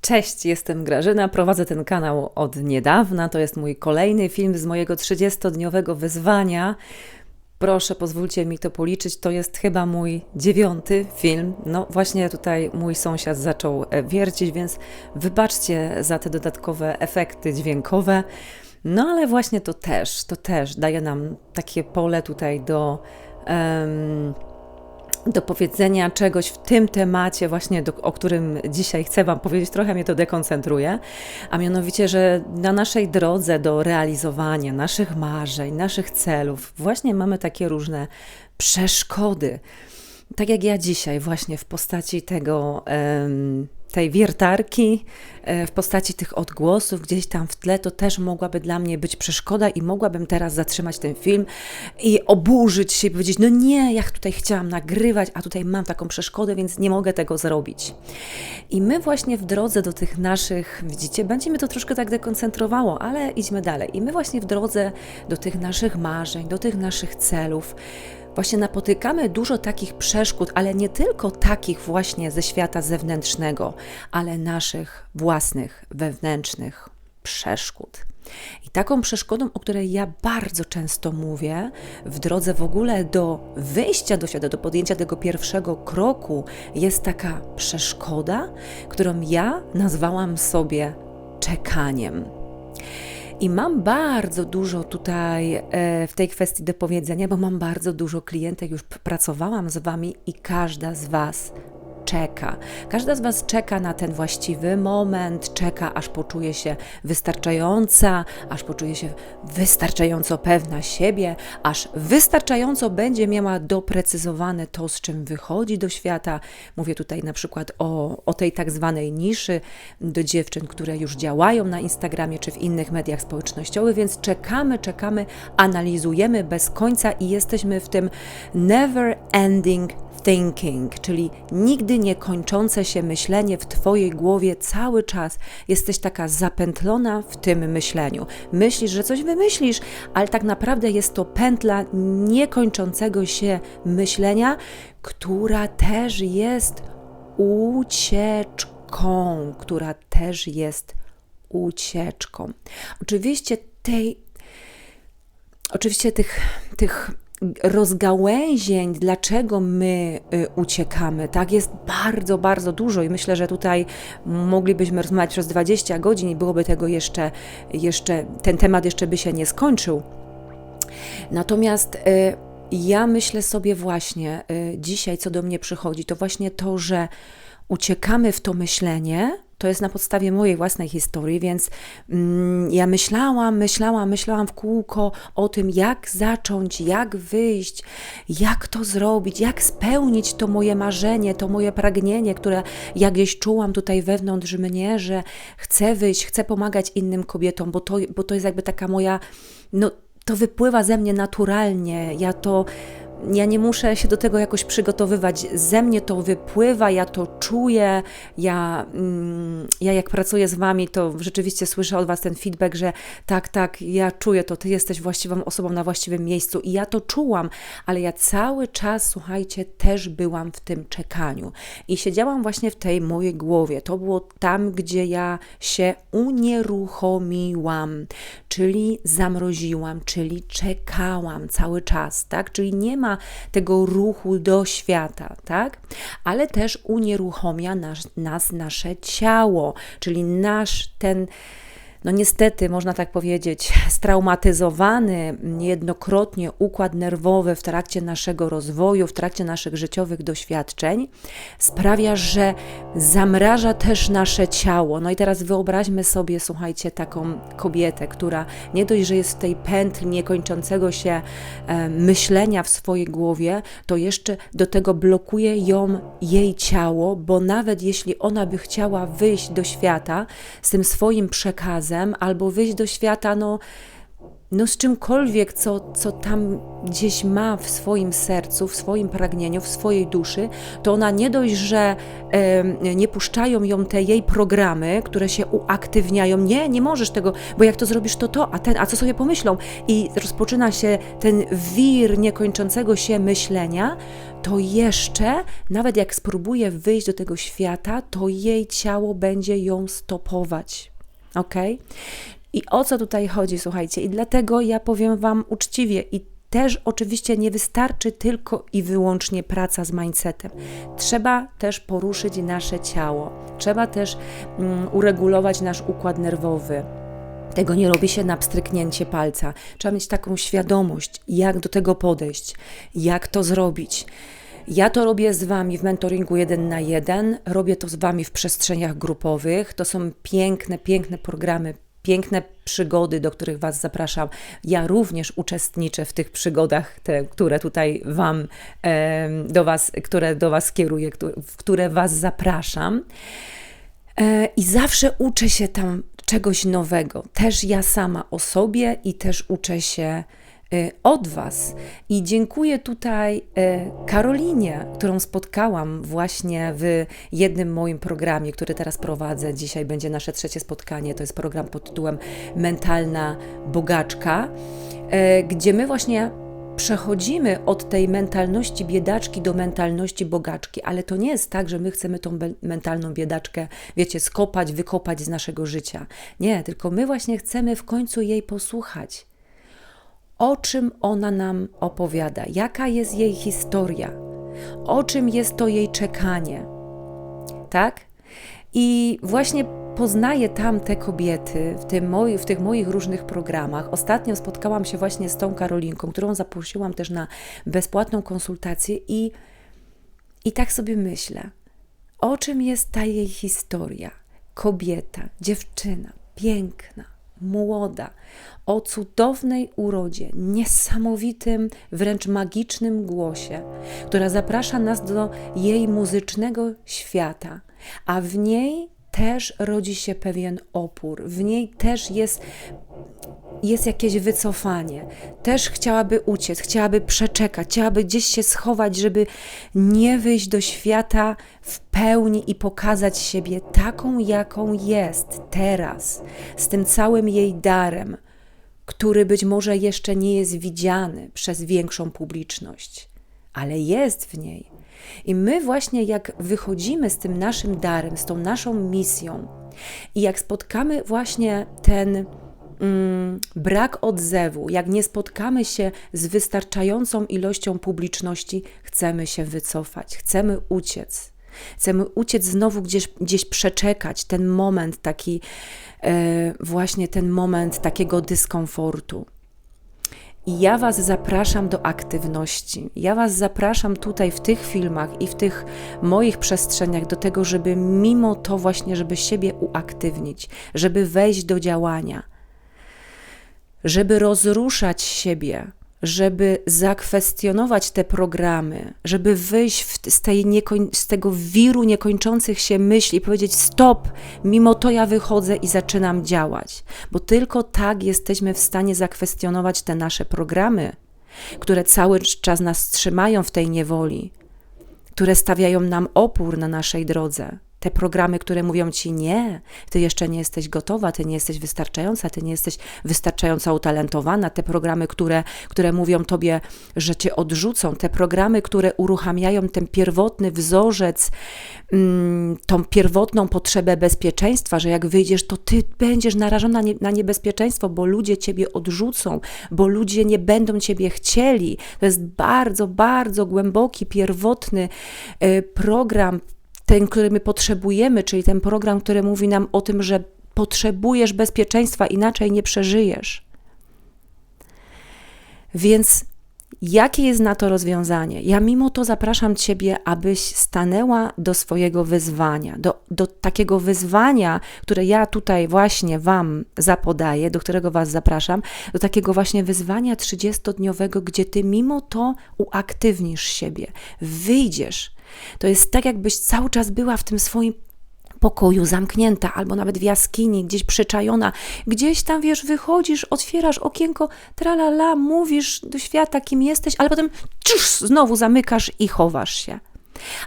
Cześć, jestem Grażyna, prowadzę ten kanał od niedawna. To jest mój kolejny film z mojego 30-dniowego wyzwania. Proszę, pozwólcie mi to policzyć. To jest chyba mój dziewiąty film. No, właśnie tutaj mój sąsiad zaczął e, wiercić, więc wybaczcie za te dodatkowe efekty dźwiękowe. No, ale właśnie to też, to też daje nam takie pole tutaj do. Um, do powiedzenia czegoś w tym temacie, właśnie do, o którym dzisiaj chcę Wam powiedzieć, trochę mnie to dekoncentruje, a mianowicie, że na naszej drodze do realizowania naszych marzeń, naszych celów, właśnie mamy takie różne przeszkody. Tak jak ja dzisiaj, właśnie w postaci tego. Tej wiertarki e, w postaci tych odgłosów gdzieś tam w tle, to też mogłaby dla mnie być przeszkoda i mogłabym teraz zatrzymać ten film i oburzyć się i powiedzieć, no nie, ja tutaj chciałam nagrywać, a tutaj mam taką przeszkodę, więc nie mogę tego zrobić. I my właśnie w drodze do tych naszych, widzicie, będzie mnie to troszkę tak dekoncentrowało, ale idźmy dalej. I my właśnie w drodze do tych naszych marzeń, do tych naszych celów, właśnie napotykamy dużo takich przeszkód, ale nie tylko takich właśnie ze świata zewnętrznego, ale naszych własnych, wewnętrznych przeszkód. I taką przeszkodą, o której ja bardzo często mówię, w drodze w ogóle do wyjścia do świata, do podjęcia tego pierwszego kroku, jest taka przeszkoda, którą ja nazwałam sobie czekaniem. I mam bardzo dużo tutaj e, w tej kwestii do powiedzenia, bo mam bardzo dużo klientek, już pracowałam z Wami i każda z Was czeka. Każda z Was czeka na ten właściwy moment, czeka, aż poczuje się wystarczająca, aż poczuje się wystarczająco pewna siebie, aż wystarczająco będzie miała doprecyzowane to, z czym wychodzi do świata. Mówię tutaj na przykład o, o tej tak zwanej niszy do dziewczyn, które już działają na Instagramie czy w innych mediach społecznościowych, więc czekamy, czekamy, analizujemy bez końca i jesteśmy w tym never ending thinking, czyli nigdy niekończące się myślenie w Twojej głowie cały czas. Jesteś taka zapętlona w tym myśleniu. Myślisz, że coś wymyślisz, ale tak naprawdę jest to pętla niekończącego się myślenia, która też jest ucieczką, która też jest ucieczką. Oczywiście tej Oczywiście tych, tych rozgałęzień, dlaczego my y, uciekamy, tak, jest bardzo, bardzo dużo i myślę, że tutaj moglibyśmy rozmawiać przez 20 godzin i byłoby tego jeszcze, jeszcze ten temat jeszcze by się nie skończył. Natomiast y, ja myślę sobie właśnie y, dzisiaj, co do mnie przychodzi, to właśnie to, że uciekamy w to myślenie, to jest na podstawie mojej własnej historii, więc mm, ja myślałam, myślałam, myślałam w kółko o tym, jak zacząć, jak wyjść, jak to zrobić, jak spełnić to moje marzenie, to moje pragnienie, które ja gdzieś czułam tutaj wewnątrz mnie, że chcę wyjść, chcę pomagać innym kobietom, bo to, bo to jest jakby taka moja, no to wypływa ze mnie naturalnie. Ja to ja nie muszę się do tego jakoś przygotowywać. Ze mnie to wypływa, ja to czuję. Ja, mm, ja jak pracuję z Wami, to rzeczywiście słyszę od Was ten feedback, że tak, tak, ja czuję to, Ty jesteś właściwą osobą na właściwym miejscu i ja to czułam, ale ja cały czas, słuchajcie, też byłam w tym czekaniu i siedziałam właśnie w tej mojej głowie. To było tam, gdzie ja się unieruchomiłam, czyli zamroziłam, czyli czekałam cały czas, tak? Czyli nie ma tego ruchu do świata, tak? Ale też unieruchomia nas, nas nasze ciało, czyli nasz ten no niestety, można tak powiedzieć, straumatyzowany niejednokrotnie układ nerwowy w trakcie naszego rozwoju, w trakcie naszych życiowych doświadczeń, sprawia, że zamraża też nasze ciało. No i teraz wyobraźmy sobie, słuchajcie, taką kobietę, która nie dość, że jest w tej pętli niekończącego się e, myślenia w swojej głowie, to jeszcze do tego blokuje ją jej ciało, bo nawet jeśli ona by chciała wyjść do świata z tym swoim przekazem, albo wyjść do świata, no no z czymkolwiek, co, co tam gdzieś ma w swoim sercu, w swoim pragnieniu, w swojej duszy, to ona nie dość, że nie puszczają ją te jej programy, które się uaktywniają. Nie, nie możesz tego, bo jak to zrobisz, to to, a ten, a co sobie pomyślą? I rozpoczyna się ten wir niekończącego się myślenia, to jeszcze, nawet jak spróbuje wyjść do tego świata, to jej ciało będzie ją stopować. Ok? I o co tutaj chodzi, słuchajcie? I dlatego ja powiem Wam uczciwie i też oczywiście nie wystarczy tylko i wyłącznie praca z mindsetem. Trzeba też poruszyć nasze ciało, trzeba też um, uregulować nasz układ nerwowy. Tego nie robi się na pstryknięcie palca. Trzeba mieć taką świadomość, jak do tego podejść, jak to zrobić. Ja to robię z Wami w mentoringu jeden na jeden, robię to z Wami w przestrzeniach grupowych. To są piękne, piękne programy piękne przygody, do których Was zapraszam. Ja również uczestniczę w tych przygodach, te, które tutaj Wam, do Was, które do Was kieruję, w które Was zapraszam. E, I zawsze uczę się tam czegoś nowego. Też ja sama o sobie i też uczę się od Was. I dziękuję tutaj y, Karolinie, którą spotkałam właśnie w jednym moim programie, który teraz prowadzę. Dzisiaj będzie nasze trzecie spotkanie. To jest program pod tytułem Mentalna Bogaczka, y, gdzie my właśnie przechodzimy od tej mentalności biedaczki do mentalności bogaczki, ale to nie jest tak, że my chcemy tą mentalną biedaczkę, wiecie, skopać, wykopać z naszego życia. Nie, tylko my właśnie chcemy w końcu jej posłuchać o czym ona nam opowiada, jaka jest jej historia, o czym jest to jej czekanie. Tak? I właśnie poznaję tam te kobiety w, tym moi, w tych moich różnych programach. Ostatnio spotkałam się właśnie z tą Karolinką, którą zaprosiłam też na bezpłatną konsultację i, i tak sobie myślę, o czym jest ta jej historia. Kobieta, dziewczyna, piękna, młoda, o cudownej urodzie, niesamowitym, wręcz magicznym głosie, która zaprasza nas do jej muzycznego świata, a w niej też rodzi się pewien opór, w niej też jest jest jakieś wycofanie. Też chciałaby uciec, chciałaby przeczekać, chciałaby gdzieś się schować, żeby nie wyjść do świata w pełni i pokazać siebie taką, jaką jest teraz, z tym całym jej darem, który być może jeszcze nie jest widziany przez większą publiczność, ale jest w niej. I my właśnie jak wychodzimy z tym naszym darem, z tą naszą misją i jak spotkamy właśnie ten mm, brak odzewu, jak nie spotkamy się z wystarczającą ilością publiczności, chcemy się wycofać, chcemy uciec. Chcemy uciec znowu gdzieś, gdzieś przeczekać ten moment taki, e, właśnie ten moment takiego dyskomfortu. I ja Was zapraszam do aktywności. Ja Was zapraszam tutaj w tych filmach i w tych moich przestrzeniach do tego, żeby mimo to właśnie, żeby siebie uaktywnić, żeby wejść do działania żeby rozruszać siebie, żeby zakwestionować te programy, żeby wyjść z, tej niekoń, z tego wiru niekończących się myśli powiedzieć: Stop, mimo to ja wychodzę i zaczynam działać. Bo tylko tak jesteśmy w stanie zakwestionować te nasze programy, które cały czas nas trzymają w tej niewoli, które stawiają nam opór na naszej drodze. Te programy, które mówią ci nie, ty jeszcze nie jesteś gotowa, ty nie jesteś wystarczająca, ty nie jesteś wystarczająco utalentowana, te programy, które, które mówią tobie, że cię odrzucą, te programy, które uruchamiają ten pierwotny wzorzec, mm, tą pierwotną potrzebę bezpieczeństwa, że jak wyjdziesz, to ty będziesz narażona na niebezpieczeństwo, bo ludzie ciebie odrzucą, bo ludzie nie będą ciebie chcieli. To jest bardzo, bardzo głęboki, pierwotny y, program ten, który my potrzebujemy, czyli ten program, który mówi nam o tym, że potrzebujesz bezpieczeństwa, inaczej nie przeżyjesz. Więc jakie jest na to rozwiązanie? Ja mimo to zapraszam Ciebie, abyś stanęła do swojego wyzwania, do, do takiego wyzwania, które ja tutaj właśnie Wam zapodaję, do którego Was zapraszam, do takiego właśnie wyzwania 30-dniowego, gdzie Ty mimo to uaktywnisz siebie, wyjdziesz to jest tak, jakbyś cały czas była w tym swoim pokoju zamknięta, albo nawet w jaskini, gdzieś przyczajona, gdzieś tam, wiesz, wychodzisz, otwierasz okienko, tralala, mówisz do świata, kim jesteś, ale potem czusz, znowu zamykasz i chowasz się.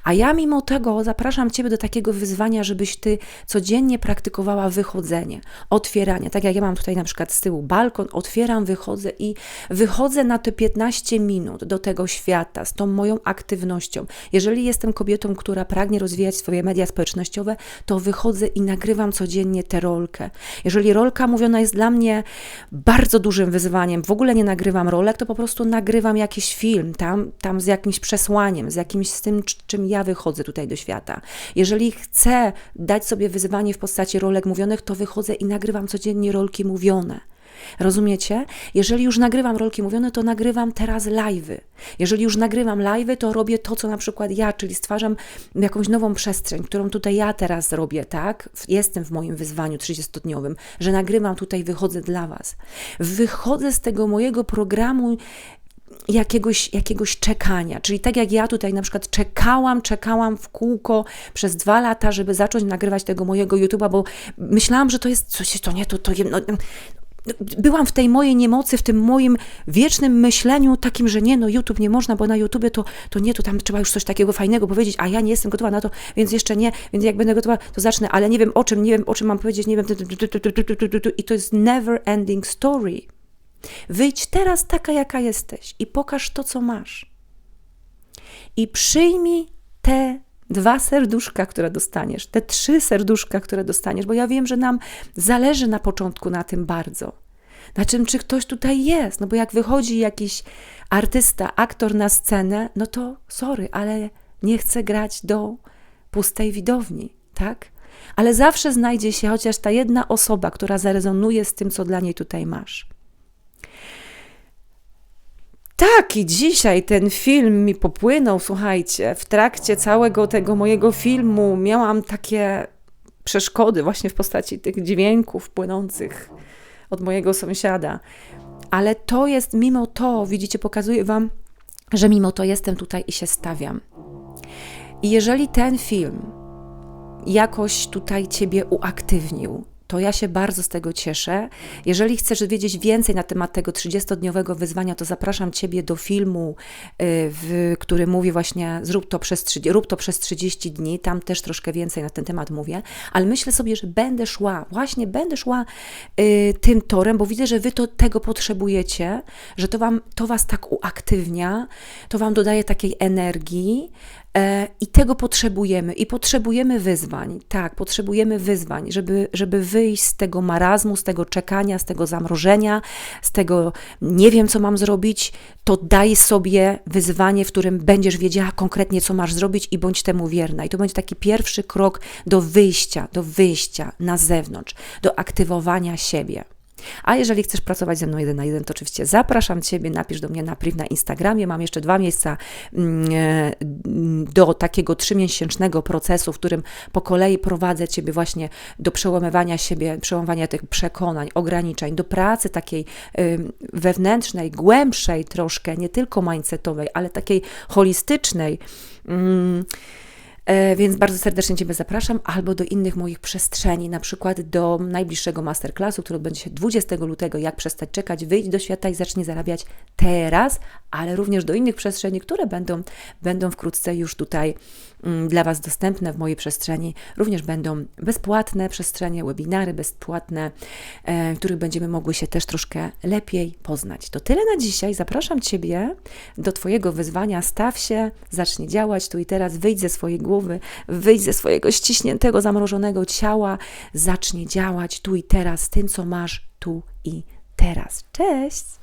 A ja mimo tego zapraszam Ciebie do takiego wyzwania, żebyś Ty codziennie praktykowała wychodzenie, otwieranie. Tak jak ja mam tutaj na przykład z tyłu balkon, otwieram, wychodzę i wychodzę na te 15 minut do tego świata z tą moją aktywnością. Jeżeli jestem kobietą, która pragnie rozwijać swoje media społecznościowe, to wychodzę i nagrywam codziennie tę rolkę. Jeżeli rolka mówiona jest dla mnie bardzo dużym wyzwaniem, w ogóle nie nagrywam rolek, to po prostu nagrywam jakiś film tam, tam z jakimś przesłaniem, z jakimś z tym, czym ja wychodzę tutaj do świata. Jeżeli chcę dać sobie wyzwanie w postaci rolek mówionych, to wychodzę i nagrywam codziennie rolki mówione. Rozumiecie? Jeżeli już nagrywam rolki mówione, to nagrywam teraz live'y. Jeżeli już nagrywam live'y, to robię to, co na przykład ja, czyli stwarzam jakąś nową przestrzeń, którą tutaj ja teraz robię, tak? Jestem w moim wyzwaniu 30-dniowym, że nagrywam tutaj, wychodzę dla Was. Wychodzę z tego mojego programu jakiegoś, jakiegoś czekania. Czyli tak jak ja tutaj na przykład czekałam, czekałam w kółko przez dwa lata, żeby zacząć nagrywać tego mojego YouTube'a, bo myślałam, że to jest coś, to nie, to, to no, byłam w tej mojej niemocy, w tym moim wiecznym myśleniu takim, że nie, no YouTube nie można, bo na YouTubie to, to nie, to tam trzeba już coś takiego fajnego powiedzieć, a ja nie jestem gotowa na to, więc jeszcze nie, więc jak będę gotowa, to zacznę, ale nie wiem o czym, nie wiem o czym mam powiedzieć, nie wiem, i to jest never ending story. Wyjdź teraz taka, jaka jesteś i pokaż to, co masz. I przyjmij te dwa serduszka, które dostaniesz, te trzy serduszka, które dostaniesz, bo ja wiem, że nam zależy na początku na tym bardzo. Na czym, czy ktoś tutaj jest, no bo jak wychodzi jakiś artysta, aktor na scenę, no to sorry, ale nie chce grać do pustej widowni, tak? Ale zawsze znajdzie się chociaż ta jedna osoba, która zarezonuje z tym, co dla niej tutaj masz. Tak, i dzisiaj ten film mi popłynął, słuchajcie. W trakcie całego tego mojego filmu miałam takie przeszkody właśnie w postaci tych dźwięków płynących od mojego sąsiada. Ale to jest mimo to, widzicie, pokazuję Wam, że mimo to jestem tutaj i się stawiam. I jeżeli ten film jakoś tutaj Ciebie uaktywnił, to ja się bardzo z tego cieszę. Jeżeli chcesz wiedzieć więcej na temat tego 30-dniowego wyzwania, to zapraszam Ciebie do filmu, y, w, który mówi właśnie zrób to, przez, rób to przez 30 dni. Tam też troszkę więcej na ten temat mówię, ale myślę sobie, że będę szła, właśnie będę szła y, tym torem, bo widzę, że Wy to, tego potrzebujecie, że to, wam, to Was tak uaktywnia, to Wam dodaje takiej energii, I tego potrzebujemy. I potrzebujemy wyzwań. Tak, potrzebujemy wyzwań, żeby, żeby wyjść z tego marazmu, z tego czekania, z tego zamrożenia, z tego nie wiem, co mam zrobić. To daj sobie wyzwanie, w którym będziesz wiedziała konkretnie, co masz zrobić i bądź temu wierna. I to będzie taki pierwszy krok do wyjścia, do wyjścia na zewnątrz, do aktywowania siebie. A jeżeli chcesz pracować ze mną jeden na jeden, to oczywiście zapraszam Ciebie, napisz do mnie na priv na Instagramie. Mam jeszcze dwa miejsca mm, e, do takiego trzymiesięcznego procesu, w którym po kolei prowadzę Ciebie właśnie do przełamywania siebie, przełamywania tych przekonań, ograniczeń, do pracy takiej wewnętrznej, głębszej troszkę, nie tylko mindsetowej, ale takiej holistycznej. E, więc bardzo serdecznie Ciebie zapraszam, albo do innych moich przestrzeni, na przykład do najbliższego masterclassu, który odbędzie się 20 lutego, jak przestać czekać, wyjść do świata i zacznij zarabiać teraz, ale również do innych przestrzeni, które będą, będą wkrótce już tutaj mm, dla Was dostępne w mojej przestrzeni. Również będą bezpłatne przestrzenie, webinary bezpłatne, e, w których będziemy mogły się też troszkę lepiej poznać. To tyle na dzisiaj. Zapraszam Ciebie do Twojego wyzwania. Staw się, zacznij działać tu i teraz, wyjdź ze swojej głowy, wyjdź ze swojego ściśniętego, zamrożonego ciała, zacznij działać tu i teraz, tym, co masz tu i teraz. Cześć!